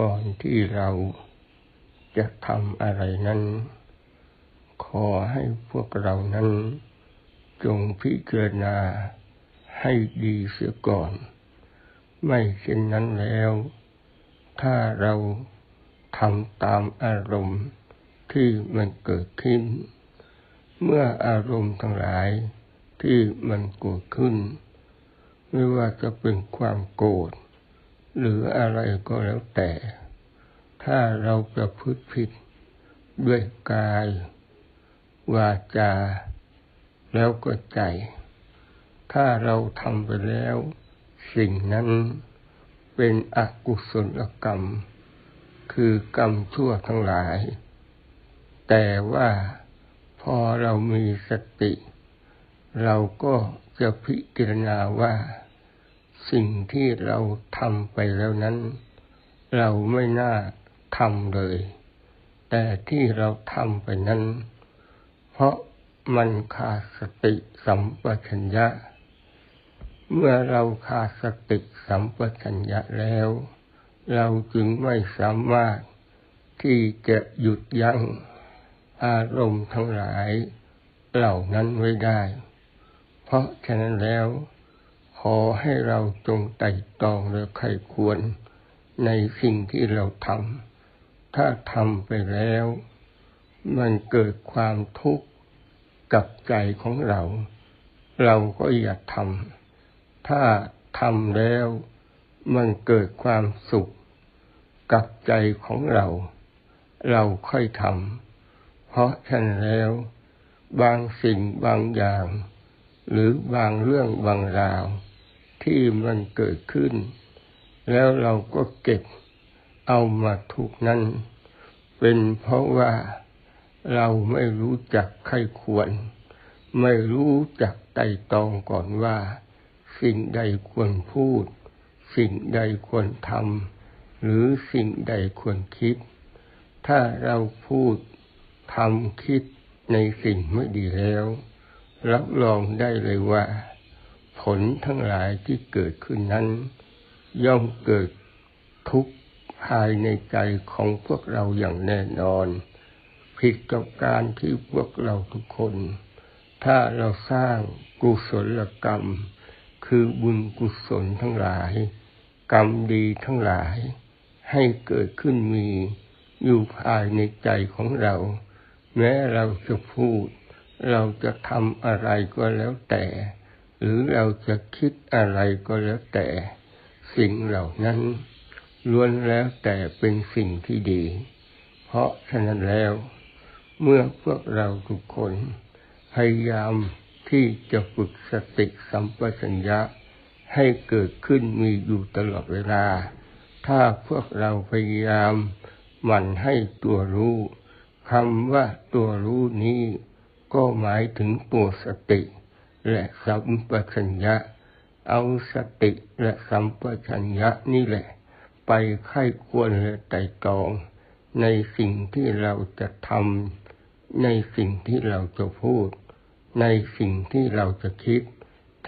ก่อนที่เราจะทำอะไรนั้น ขอให้พวกเรานั้น จงพิจารณาให้ดีเสียก่อน ไม่เช่นนั้นแล้ว ถ้าเราทำตามอารมณ์ที่มันเกิดขึ้น เมื่ออารมณ์ทั้งหลายที่มันเกิดขึ้น ไม่ว่าจะเป็นความโกรธ หรืออะไรก็แล้วแต่ ถ้าเราประพฤติผิดด้วยกาย วาจา แล้วก็ใจ ถ้าเราทำไปแล้ว สิ่งนั้นเป็นอกุศลกรรม คือกรรมชั่วทั้งหลาย แต่ว่าพอเรามีสติ เราก็จะพิจารณาว่า สิ่งที่เราทำไปแล้วนั้น เราไม่น่าทำเลย แต่ที่เราทำไปนั้น เพราะมันขาดสติสัมปชัญญะ เมื่อเราขาดสติสัมปชัญญะแล้ว เราจึงไม่สามารถที่จะหยุดยั้งอารมณ์ทั้งหลายเหล่านั้นไว้ได้ เพราะฉะนั้นแล้ว อให้เราจงไต่ตองและไข้ควร ในสิ่งที่เราทำ ถ้าทำไปแล้ว มันเกิดความทุกข์กับใจของเรา เราก็อย่าทำ ถ้าทำแล้ว มันเกิดความสุขกับใจของเรา เราค่อยทำ เพราะฉะนั้นแล้ว บางสิ่งบางอย่าง หรือบางเรื่องบางราว ที่มันเกิดขึ้น แล้วเราก็เก็บเอามาทุกนั้น เป็นเพราะว่าเราไม่รู้จักใครควร ไม่รู้จักไต่ตองก่อนว่า สิ่งใดควรพูด สิ่งใดควรทำหรือสิ่งใดควรคิด ถ้าเราพูดทำคิดในสิ่งไม่ดีแล้ว รับรองได้เลยว่า ผลทั้งหลายที่เกิดขึ้นนั้น ย่อมเกิดทุกข์ภายในใจของพวกเราอย่างแน่นอน ผิดกับการที่พวกเราทุกคน ถ้าเราสร้างกุศลกรรม คือบุญกุศลทั้งหลาย กรรมดีทั้งหลาย ให้เกิดขึ้นมีอยู่ภายในใจของเรา แม้เราจะพูด เราจะทำอะไรก็แล้วแต่ หรือเราจะคิดอะไรก็แล้วแต่สิ่งเหล่านั้นล้วนแล้วแต่เป็นสิ่งที่ดี เพราะฉะนั้นแล้ว เมื่อพวกเราทุกคนพยายามที่จะฝึกสติสัมปชัญญะให้เกิดขึ้นมีอยู่ตลอดเวลา ถ้าพวกเราพยายามหมั่นให้ตัวรู้คำว่าตัวรู้นี้ ก็หมายถึงตัวสติ และสัมปชัญญะ เอาสติและสัมปชัญญะนี่แหละ ไปไข้ควรและไต่ตอง ในสิ่งที่เราจะทำในสิ่งที่เราจะพูด ในสิ่งที่เราจะคิด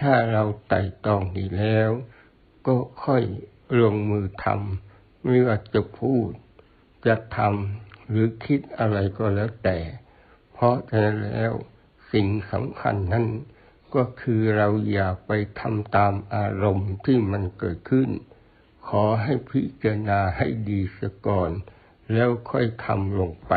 ถ้าเราไต่ตองดีแล้ว ก็ค่อยลงมือทำไม่ว่าจะพูด จะทำหรือคิดอะไรก็แล้วแต่ เพราะฉะนั้นแล้วสิ่งสำคัญนั้น ก็คือเราอย่าไปทำตามอารมณ์ที่มันเกิดขึ้น ขอให้พิจารณาให้ดีเสียก่อน แล้วค่อยทำลงไป